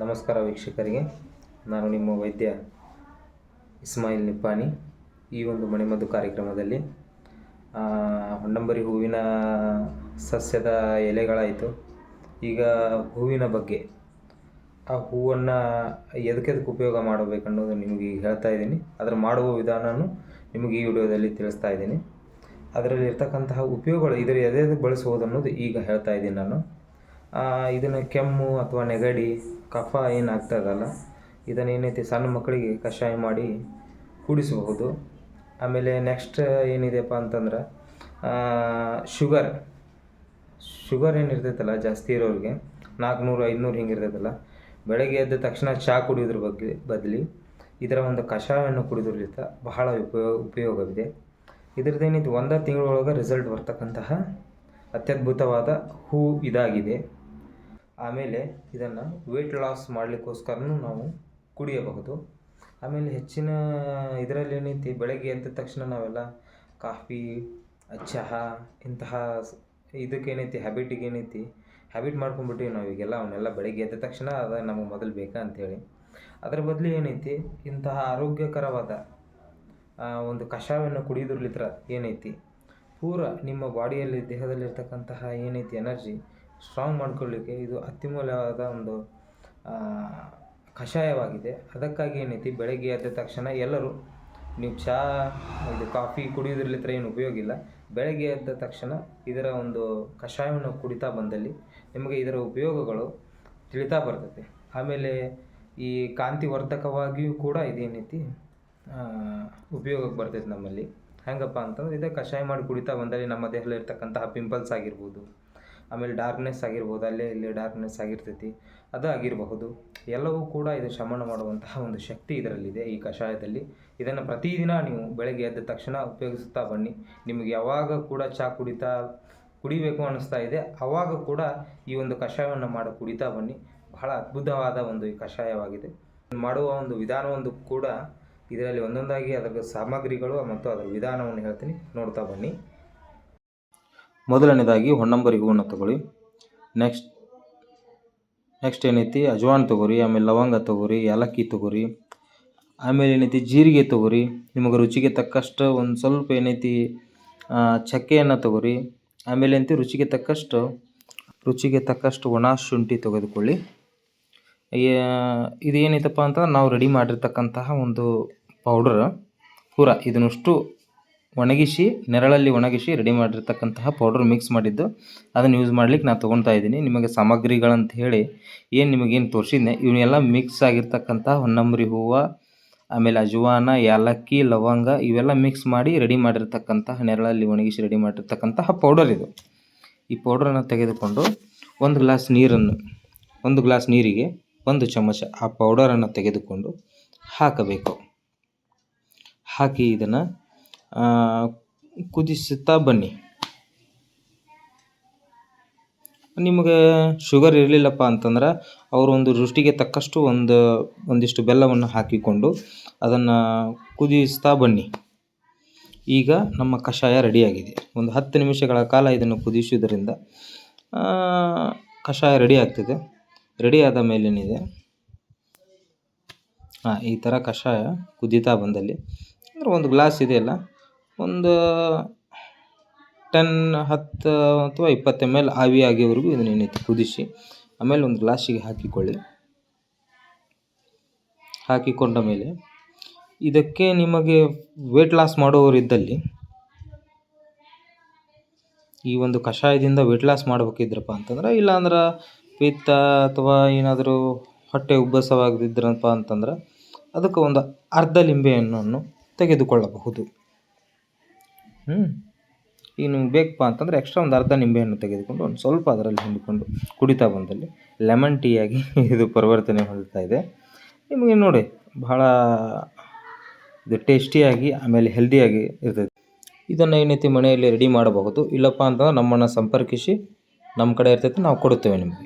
ನಮಸ್ಕಾರ ವೀಕ್ಷಕರಿಗೆ. ನಾನು ನಿಮ್ಮ ವೈದ್ಯ ಇಸ್ಮಾಯಿಲ್ ನಿಪ್ಪಾನಿ ಈ ಒಂದು ಮಣಿಮದ್ದು ಕಾರ್ಯಕ್ರಮದಲ್ಲಿ ಹೊಂಡಂಬರಿ ಹೂವಿನ ಸಸ್ಯದ ಎಲೆಗಳಾಯಿತು. ಈಗ ಹೂವಿನ ಬಗ್ಗೆ, ಆ ಹೂವನ್ನು ಎದಕ್ಕೆದಕ್ಕೆ ಉಪಯೋಗ ಮಾಡಬೇಕನ್ನೋದು ನಿಮಗೆ ಹೇಳ್ತಾ ಇದ್ದೀನಿ. ಅದರ ಮಾಡುವ ವಿಧಾನನೂ ನಿಮಗೆ ಈ ವಿಡಿಯೋದಲ್ಲಿ ತಿಳಿಸ್ತಾ ಇದ್ದೀನಿ. ಅದರಲ್ಲಿ ಇರ್ತಕ್ಕಂತಹ ಉಪಯೋಗಗಳು ಇದರ ಎದೆ ಬಳಸುವುದು ಅನ್ನೋದು ಈಗ ಹೇಳ್ತಾ ಇದ್ದೀನಿ ನಾನು. ಇದನ್ನು ಕೆಮ್ಮು ಅಥವಾ ನೆಗಡಿ, ಕಫ ಏನು ಆಗ್ತದಲ್ಲ ಇದನ್ನು ಏನೈತಿ ಸಣ್ಣ ಮಕ್ಕಳಿಗೆ ಕಷಾಯ ಮಾಡಿ ಕುಡಿಸಬಹುದು. ಆಮೇಲೆ ನೆಕ್ಸ್ಟ್ ಏನಿದೆಯಪ್ಪ ಅಂತಂದ್ರೆ ಶುಗರ್ ಶುಗರ್ ಏನಿರ್ತೈತಲ್ಲ, ಜಾಸ್ತಿ ಇರೋರಿಗೆ ನಾಲ್ಕುನೂರು ಐದುನೂರು ಹಿಂಗೆ ಇರ್ತೈತಲ್ಲ ಬೆಳಗ್ಗೆ ಎದ್ದ ತಕ್ಷಣ ಚಹಾ ಕುಡಿಯೋದ್ರ ಬಗ್ಗೆ ಬದಲಿ ಇದರ ಒಂದು ಕಷಾಯವನ್ನು ಕುಡಿದ್ರಲಿಂದ ಬಹಳ ಉಪಯೋಗ ಉಪಯೋಗವಿದೆ. ಇದ್ರದ್ದೇನಿತ್ತು, ಒಂದೇ ತಿಂಗಳೊಳಗೆ ರಿಸಲ್ಟ್ ಬರ್ತಕ್ಕಂತಹ ಅತ್ಯದ್ಭುತವಾದ ಹೂ ಇದಾಗಿದೆ. ಆಮೇಲೆ ಇದನ್ನು ವೆಯ್ಟ್ ಲಾಸ್ ಮಾಡಲಿಕ್ಕೋಸ್ಕರನೂ ನಾವು ಕುಡಿಯಬಹುದು. ಆಮೇಲೆ ಹೆಚ್ಚಿನ ಇದರಲ್ಲಿ ಏನೈತಿ? ಬೆಳಗ್ಗೆ ಎದ್ದ ತಕ್ಷಣ ನಾವೆಲ್ಲ ಕಾಫಿ, ಚಹಾ ಇಂತಹ ಇದಕ್ಕೆ ಏನೈತಿ? ಹ್ಯಾಬಿಟಿಗೆ ಏನೈತಿ? ಹ್ಯಾಬಿಟ್ ಮಾಡ್ಕೊಂಡ್ಬಿಟ್ಟಿವಿ ನಾವು ಈಗೆಲ್ಲ. ಅವನ್ನೆಲ್ಲ ಬೆಳಗ್ಗೆ ಎದ್ದ ತಕ್ಷಣ ಅದು ನಮಗೆ ಮೊದಲು ಬೇಕಾ ಅಂಥೇಳಿ ಅದರ ಬದಲು ಏನೈತಿ? ಇಂತಹ ಆರೋಗ್ಯಕರವಾದ ಒಂದು ಕಷಾಯವನ್ನು ಕುಡಿಯೋದ್ರಲಿತ್ರ ಏನೈತಿ? ಪೂರ ನಿಮ್ಮ ಬಾಡಿಯಲ್ಲಿ ದೇಹದಲ್ಲಿರ್ತಕ್ಕಂತಹ ಏನೈತಿ ಎನರ್ಜಿ ಸ್ಟ್ರಾಂಗ್ ಮಾಡ್ಕೊಳ್ಳಿಕ್ಕೆ ಇದು ಅತ್ಯಮೂಲ್ಯವಾದ ಒಂದು ಕಷಾಯವಾಗಿದೆ. ಅದಕ್ಕಾಗಿ ಏನೈತಿ ಬೆಳಗ್ಗೆ ಎದ್ದ ತಕ್ಷಣ ಎಲ್ಲರೂ ನೀವು ಚಹಾ ಇದು ಕಾಫಿ ಕುಡಿಯೋದ್ರಲಿತ್ರ ಏನು ಉಪಯೋಗ ಇಲ್ಲ. ಬೆಳಗ್ಗೆ ಎದ್ದ ತಕ್ಷಣ ಇದರ ಒಂದು ಕಷಾಯವನ್ನು ಕುಡಿತಾ ಬಂದಲ್ಲಿ ನಿಮಗೆ ಇದರ ಉಪಯೋಗಗಳು ತಿಳಿತಾ ಬರ್ತದೆ. ಆಮೇಲೆ ಈ ಕಾಂತಿವರ್ಧಕವಾಗಿಯೂ ಕೂಡ ಇದೇನೈತಿ ಉಪಯೋಗಕ್ಕೆ ಬರ್ತೈತೆ ನಮ್ಮಲ್ಲಿ. ಹೆಂಗಪ್ಪ ಅಂತಂದ್ರೆ ಇದೇ ಕಷಾಯ ಮಾಡಿ ಕುಡಿತಾ ಬಂದಲ್ಲಿ ನಮ್ಮ ದೇಹದಲ್ಲಿ ಇರ್ತಕ್ಕಂತಹ ಪಿಂಪಲ್ಸ್ ಆಗಿರ್ಬೋದು, ಆಮೇಲೆ ಡಾರ್ಕ್ನೆಸ್ ಆಗಿರ್ಬೋದು, ಅಲ್ಲೇ ಇಲ್ಲಿ ಡಾರ್ಕ್ನೆಸ್ ಆಗಿರ್ತೈತಿ, ಅದು ಆಗಿರಬಹುದು. ಎಲ್ಲವೂ ಕೂಡ ಇದು ಶಮನ ಮಾಡುವಂತಹ ಒಂದು ಶಕ್ತಿ ಇದರಲ್ಲಿದೆ ಈ ಕಷಾಯದಲ್ಲಿ. ಇದನ್ನು ಪ್ರತಿದಿನ ನೀವು ಬೆಳಗ್ಗೆ ಎದ್ದ ತಕ್ಷಣ ಉಪಯೋಗಿಸುತ್ತಾ ಬನ್ನಿ. ನಿಮಗೆ ಯಾವಾಗ ಕೂಡ ಚಹಾ ಕುಡಿತಾ, ಕುಡಿಬೇಕು ಅನ್ನಿಸ್ತಾ ಇದೆ ಆವಾಗ ಕೂಡ ಈ ಒಂದು ಕಷಾಯವನ್ನು ಮಾಡಿ, ಕುಡಿತಾ ಬನ್ನಿ. ಬಹಳ ಅದ್ಭುತವಾದ ಒಂದು ಈ ಕಷಾಯವಾಗಿದೆ. ಮಾಡುವ ಒಂದು ವಿಧಾನವೊಂದು ಕೂಡ ಇದರಲ್ಲಿ ಒಂದೊಂದಾಗಿ ಅದರ ಸಾಮಗ್ರಿಗಳು ಮತ್ತು ಅದರ ವಿಧಾನವನ್ನು ಹೇಳ್ತೀನಿ. ನೋಡ್ತಾ ಬನ್ನಿ. ಮೊದಲನೇದಾಗಿ ಹೊನ್ನಂಬರಿ ಹೂವನ್ನು ತಗೊಳ್ಳಿ. ನೆಕ್ಸ್ಟ್ ನೆಕ್ಸ್ಟ್ ಏನೈತಿ? ಅಜ್ವಾನ್ ತೊಗೊರಿ ಆಮೇಲೆ ಲವಂಗ ತೊಗೊರಿ ಏಲಕ್ಕಿ ತೊಗೋರಿ ಆಮೇಲೆ ಏನೈತಿ? ಜೀರಿಗೆ ತೊಗೋರಿ ನಿಮಗೆ ರುಚಿಗೆ ತಕ್ಕಷ್ಟು ಒಂದು ಸ್ವಲ್ಪ ಏನೈತಿ ಚಕ್ಕೆಯನ್ನು ತೊಗೋರಿ ಆಮೇಲೆ ಏನೈತಿ? ರುಚಿಗೆ ತಕ್ಕಷ್ಟು ರುಚಿಗೆ ತಕ್ಕಷ್ಟು ಒಣ ಶುಂಠಿ ತೆಗೆದುಕೊಳ್ಳಿ. ಇದು ಏನೈತಪ್ಪ ಅಂತಂದ್ರೆ ನಾವು ರೆಡಿ ಮಾಡಿರ್ತಕ್ಕಂತಹ ಒಂದು ಪೌಡ್ರ್ ಪೂರ ಇದನ್ನಷ್ಟು ಒಣಗಿಸಿ, ನೆರಳಲ್ಲಿ ಒಣಗಿಸಿ ರೆಡಿ ಮಾಡಿರ್ತಕ್ಕಂತಹ ಪೌಡ್ರ್ ಮಿಕ್ಸ್ ಮಾಡಿದ್ದು. ಅದನ್ನು ಯೂಸ್ ಮಾಡ್ಲಿಕ್ಕೆ ನಾನು ತೊಗೊಳ್ತಾ ಇದ್ದೀನಿ. ನಿಮಗೆ ಸಾಮಗ್ರಿಗಳಂತ ಹೇಳಿ ಏನು ನಿಮಗೇನು ತೋರಿಸಿದ್ನೆ, ಇವನ್ನೆಲ್ಲ ಮಿಕ್ಸ್ ಆಗಿರ್ತಕ್ಕಂಥ ಹೊನ್ನಂಬರಿ ಹೂವು, ಆಮೇಲೆ ಅಜುವಾನ, ಏಲಕ್ಕಿ, ಲವಂಗ ಇವೆಲ್ಲ ಮಿಕ್ಸ್ ಮಾಡಿ ರೆಡಿ ಮಾಡಿರ್ತಕ್ಕಂತಹ, ನೆರಳಲ್ಲಿ ಒಣಗಿಸಿ ರೆಡಿ ಮಾಡಿರ್ತಕ್ಕಂತಹ ಪೌಡರ್ ಇದು. ಈ ಪೌಡ್ರನ್ನು ತೆಗೆದುಕೊಂಡು ಒಂದು ಗ್ಲಾಸ್ ನೀರನ್ನು, ಒಂದು ಗ್ಲಾಸ್ ನೀರಿಗೆ ಒಂದು ಚಮಚ ಆ ಪೌಡರನ್ನು ತೆಗೆದುಕೊಂಡು ಹಾಕಬೇಕು. ಹಾಕಿ ಇದನ್ನು ಕುದಿಸುತ್ತಾ ಬನ್ನಿ. ನಿಮಗೆ ಶುಗರ್ ಇರಲಿಲ್ಲಪ್ಪ ಅಂತಂದ್ರೆ ಅವರು ಒಂದು ರುಚಿಗೆ ತಕ್ಕಷ್ಟು ಒಂದು, ಒಂದಿಷ್ಟು ಬೆಲ್ಲವನ್ನು ಹಾಕಿಕೊಂಡು ಅದನ್ನು ಕುದಿಸ್ತಾ ಬನ್ನಿ. ಈಗ ನಮ್ಮ ಕಷಾಯ ರೆಡಿಯಾಗಿದೆ. ಒಂದು ಹತ್ತು ನಿಮಿಷಗಳ ಕಾಲ ಇದನ್ನು ಕುದಿಸುವುದರಿಂದ ಕಷಾಯ ರೆಡಿ ಆಗ್ತದೆ. ರೆಡಿ ಆದ ಮೇಲೇನಿದೆ? ಹಾಂ ಈ ಥರ ಕಷಾಯ ಕುದೀತಾ ಬಂದಲ್ಲಿ. ಅಂದರೆ ಒಂದು ಗ್ಲಾಸ್ ಇದೆಯಲ್ಲ, ಒಂದು ಟೆನ್ ಹತ್ತು ಅಥವಾ ಇಪ್ಪತ್ತು ಎಂ ಎಲ್ ಆವಿ ಆಗಿವರೆಗೂ ಇದನ್ನ ಏನೈತಿ ಕುದಿಸಿ, ಆಮೇಲೆ ಒಂದು ಗ್ಲಾಸಿಗೆ ಹಾಕಿಕೊಳ್ಳಿ. ಹಾಕಿಕೊಂಡ ಮೇಲೆ, ಇದಕ್ಕೆ ನಿಮಗೆ ವೇಟ್ ಲಾಸ್ ಮಾಡುವವರಿದ್ದಲ್ಲಿ, ಈ ಒಂದು ಕಷಾಯದಿಂದ ವೇಟ್ ಲಾಸ್ ಮಾಡಬೇಕಿದ್ರಪ್ಪ ಅಂತಂದ್ರೆ, ಇಲ್ಲಾಂದ್ರೆ ಪಿತ್ತ ಅಥವಾ ಏನಾದರೂ ಹೊಟ್ಟೆ ಉಬ್ಬಸವಾಗಿದ್ರಪ್ಪ ಅಂತಂದ್ರೆ ಅದಕ್ಕೆ ಒಂದು ಅರ್ಧ ಲಿಂಬೆಹಣ್ಣನ್ನು ತೆಗೆದುಕೊಳ್ಳಬಹುದು. ನಿಮ್ಗೆ ಬೇಕಪ್ಪ ಅಂತಂದ್ರೆ ಎಕ್ಸ್ಟ್ರಾ ಒಂದು ಅರ್ಧ ನಿಂಬೆಹಣ್ಣು ತೆಗೆದುಕೊಂಡು ಒಂದು ಸ್ವಲ್ಪ ಅದರಲ್ಲಿ ಹಿಂಡಿಕೊಂಡು ಕುಡಿತಾ ಬಂದಲ್ಲಿ ಲೆಮನ್ ಆಗಿ ಇದು ಪರಿವರ್ತನೆ ಹೊಂದುತ್ತಾ ಇದೆ. ನಿಮಗೆ ನೋಡಿ, ಬಹಳ ಇದು ಟೇಸ್ಟಿಯಾಗಿ ಆಮೇಲೆ ಹೆಲ್ದಿಯಾಗಿ ಇರ್ತೈತೆ ಇದನ್ನು ಏನೈತಿ ಮನೆಯಲ್ಲಿ ರೆಡಿ ಮಾಡಬಹುದು. ಇಲ್ಲಪ್ಪ ಅಂತಂದ್ರೆ ನಮ್ಮನ್ನು ಸಂಪರ್ಕಿಸಿ, ನಮ್ಮ ಕಡೆ ಇರ್ತೈತೆ, ನಾವು ಕೊಡುತ್ತೇವೆ ನಿಮಗೆ.